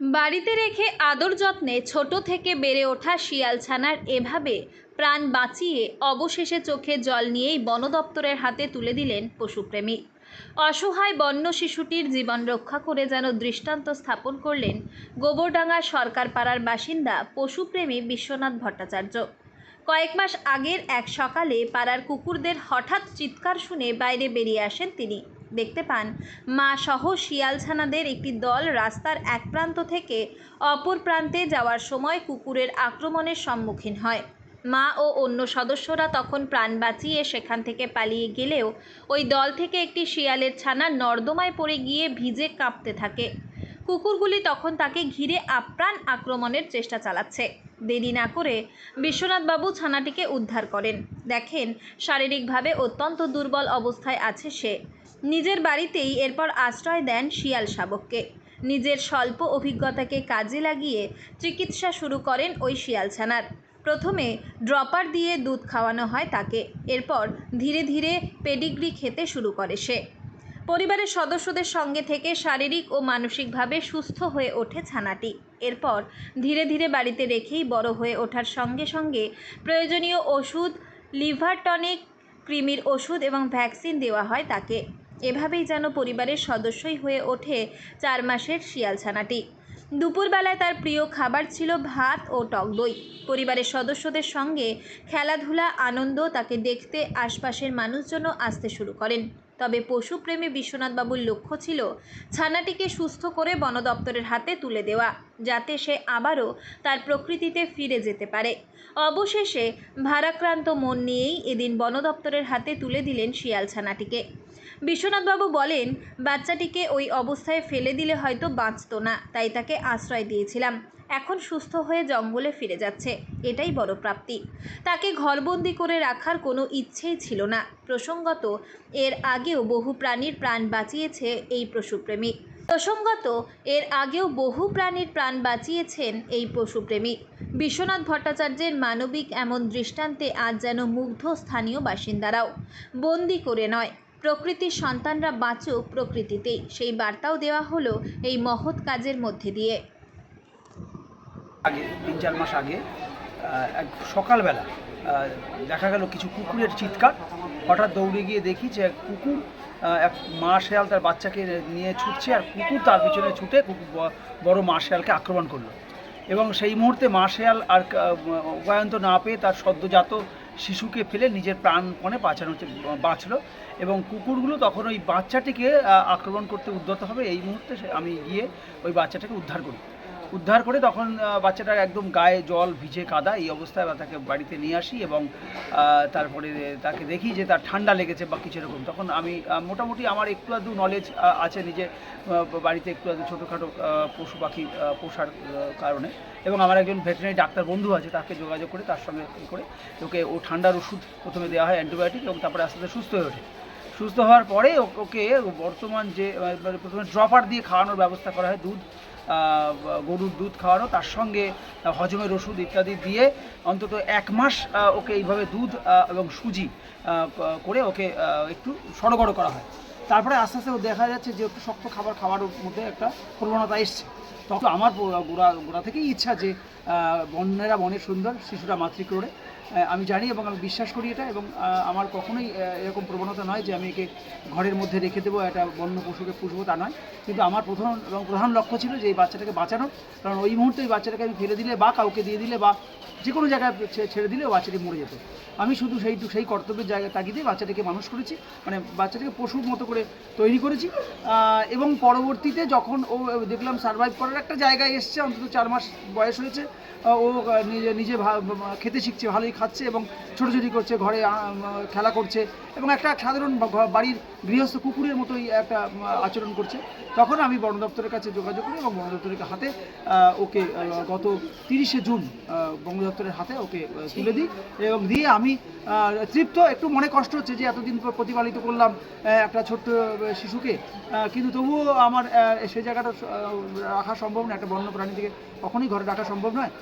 বাড়িতে রেখে আদর যত্নে ছোট থেকে বেড়ে ওঠা শিয়াল ছানার এভাবে প্রাণ বাঁচিয়ে অবশেষে চোখে জল নিয়েই বন দপ্তরের হাতে তুলে দিলেন পশুপ্রেমী। অসহায় বন্য শিশুটির জীবন রক্ষা করে যেন দৃষ্টান্ত স্থাপন করলেন গোবরডাঙ্গা সরকার পাড়ার বাসিন্দা পশুপ্রেমী বিশ্বনাথ ভট্টাচার্য। কয়েক মাস আগের এক সকালে পাড়ার কুকুরদের হঠাৎ চিৎকার শুনে বাইরে বেরিয়ে আসেন তিনি। দেখতে পান। মা সহ শিয়ালছানাদের একটি দল রাস্তার এক প্রান্ত থেকে অপর প্রান্তে যাওয়ার সময় কুকুরের আক্রমণের সম্মুখীন হয়। মা ও অন্য সদস্যরা তখন প্রাণ বাঁচিয়ে সেখান থেকে পালিয়ে গেলেও ওই দল থেকে একটি শিয়ালের ছানা নর্দমায় পড়ে গিয়ে ভিজে কাঁপতে থাকে। কুকুরগুলি তখন তাকে ঘিরে আপ্রাণ আক্রমণের চেষ্টা চালাচ্ছে। দেরি না করে বিশ্বনাথবাবু ছানাটিকে উদ্ধার করেন। দেখেন, শারীরিকভাবে অত্যন্ত দুর্বল অবস্থায় আছে সে। নিজের বাড়িতেই এরপর আশ্রয় দেন শিয়াল শাবককে। নিজের স্বল্প অভিজ্ঞতাকে কাজে লাগিয়ে চিকিৎসা শুরু করেন ওই শিয়াল ছানার। প্রথমে ড্রপার দিয়ে দুধ খাওয়ানো হয় তাকে, এরপর ধীরে ধীরে পেডিগ্রি খেতে শুরু করে সে। পরিবারের সদস্যদের সঙ্গে থেকে শারীরিক ও মানসিকভাবে সুস্থ হয়ে ওঠে ছানাটি। এরপর ধীরে ধীরে বাড়িতে রেখেই বড় হয়ে ওঠার সঙ্গে সঙ্গে প্রয়োজনীয় ওষুধ, লিভার টনিক, কৃমির ওষুধ এবং ভ্যাকসিন দেওয়া হয় তাকে। এভাবেই যেন পরিবারের সদস্যই হয়ে ওঠে চার মাসের শিয়ালছানাটি। দুপুরবেলায় তার প্রিয় খাবার ছিল ভাত ও টক দই। পরিবারের সদস্যদের সঙ্গে খেলাধুলা, আনন্দ, তাকে দেখতে আশপাশের মানুষজনও আসতে শুরু করেন। তবে পশুপ্রেমী বিশ্বনাথবাবুর লক্ষ্য ছিল ছানাটিকে সুস্থ করে বন দপ্তরের হাতে তুলে দেওয়া, যাতে সে আবারও তার প্রকৃতিতে ফিরে যেতে পারে। অবশেষে ভারাক্রান্ত মন নিয়েই এদিন বন দপ্তরের হাতে তুলে দিলেন শিয়াল ছানাটিকে বিশ্বনাথবাবু বলেন, বাচ্চাটিকে ওই অবস্থায় ফেলে দিলে হয়তো বাঁচত না, তাই তাকে আশ্রয় দিয়েছিলাম। এখন সুস্থ হয়ে জঙ্গলে ফিরে যাচ্ছে, এটাই বড় প্রাপ্তি। তাকে ঘরবন্দি করে রাখার কোনো ইচ্ছেই ছিল না। প্রসঙ্গত, এর আগেও বহু প্রাণীর প্রাণ বাঁচিয়েছে এই পশুপ্রেমী। প্রসঙ্গত, এর আগেও বহু প্রাণীর প্রাণ বাঁচিয়েছেন এই পশুপ্রেমী। বিশ্বনাথ ভট্টাচার্যের মানবিক এমন দৃষ্টান্তে আজ যেন মুগ্ধ স্থানীয় বাসিন্দারাও। বন্দি করে নয় প্রকৃতির সন্তানরা বাঁচুক প্রকৃতিতেই। সেই বার্তাও দেওয়া হলো এই মহৎ কাজের মধ্যে দিয়ে। আগে তিন চার মাস আগে এক সকালবেলা দেখা গেল কিছু কুকুরের চিৎকার। হঠাৎ দৌড়ে গিয়ে দেখি যে এক কুকুর এক মা শেয়াল তার বাচ্চাকে নিয়ে ছুটছে আর কুকুর তার পিছনে ছুটে কুকুর বড় মা শেয়ালকে আক্রমণ করল। এবং সেই মুহূর্তে মা শেয়াল আর উপায়ন্ত না পেয়ে তার সদ্যজাত শিশুকে ফেলে নিজের প্রাণপণে বাঁচানো বাঁচলো এবং কুকুরগুলো তখন ওই বাচ্চাটিকে আক্রমণ করতে উদ্যত হবে। এই মুহূর্তে আমি গিয়ে ওই বাচ্চাটাকে উদ্ধার করি। উদ্ধার করে তখন বাচ্চাটার একদম গায়ে জল ভিজে কাদা, এই অবস্থায় তাকে বাড়িতে নিয়ে আসি এবং তারপরে তাকে দেখি যে তার ঠান্ডা লেগেছে বা কিছু এরকম। তখন আমি মোটামুটি আমার একটু আধটু নলেজ আছে নিজে বাড়িতে একটু আধটু ছোটোখাটো পশু পাখি পোষার কারণে। এবং আমার একজন ভেটেরিনারি ডাক্তার বন্ধু আছে, তাকে যোগাযোগ করে, তার সঙ্গে করে, ওকে ও ঠান্ডার ওষুধ প্রথমে দেওয়া হয় অ্যান্টিবায়োটিক এবং তারপরে আস্তে আস্তে সুস্থ হয়ে ওঠে। সুস্থ হওয়ার পরে ওকে বর্তমান যে প্রথমে ড্রপার দিয়ে খাওয়ানোর ব্যবস্থা করা হয় দুধ গরুর দুধ খাওয়ানো তার সঙ্গে হজমের ওষুধ ইত্যাদি দিয়ে অন্তত এক মাস ওকে এইভাবে দুধ এবং সুজি করে ওকে একটু সড়গড় করা হয়। তারপরে আস্তে আস্তে দেখা যাচ্ছে যে একটু শক্ত খাবার খাওয়ার মধ্যে একটা প্রবণতা এসছে। তখন আমার গোড়া গোড়া থেকেই ইচ্ছা যে আহ, বনেরা বনে সুন্দর শিশুরা মাতৃক্রোড়ে আমি জানি এবং আমি বিশ্বাস করি এটা এবং আমার কখনোই এরকম প্রবণতা নয় যে আমি একে ঘরের মধ্যে রেখে দেবো, একটা বন্য পশুকে পুষবো তা নয়। কিন্তু আমার প্রথম এবং প্রধান লক্ষ্য ছিল যে এই বাচ্চাটাকে বাঁচানো। কারণ ওই মুহূর্তে ওই বাচ্চাটাকে আমি ফেলে দিলে বা কাউকে দিয়ে দিলে বা যে কোনো জায়গায় ছেড়ে দিলে বাচ্চাটি মরে যেত। আমি শুধু সেই সেই কর্তব্যের জায়গায় তাগিদে বাচ্চাটাকে মানুষ করেছি মানে বাচ্চাটাকে পশুর মতো করে তৈরি করেছি। এবং পরবর্তীতে যখন ও দেখলাম সার্ভাইভ করার একটা জায়গায় এসছে অন্তত চার মাস বয়স হয়েছে ও নিজে নিজে খেতে শিখছে ভালোই খাচ্ছে এবং ছোটোছুটি করছে ঘরে খেলা করছে এবং একটা সাধারণ বাড়ির গৃহস্থ কুকুরের মতোই একটা আচরণ করছে। তখন আমি বন দপ্তরের কাছে যোগাযোগ করি এবং বন দপ্তরের হাতে ওকে গত তিরিশে জুন আহ, বন দপ্তরের হাতে ওকে তুলে দিই এবং দিয়ে আমি তৃপ্ত, একটু মনে কষ্ট হচ্ছে যে এতদিন পর প্রতিপালিত করলাম একটা ছোট্ট শিশুকে কিন্তু তবুও আমার সেই জায়গাটা রাখা সম্ভব না একটা বন্য প্রাণী থেকে কখনোই ঘরে রাখা সম্ভব নয়।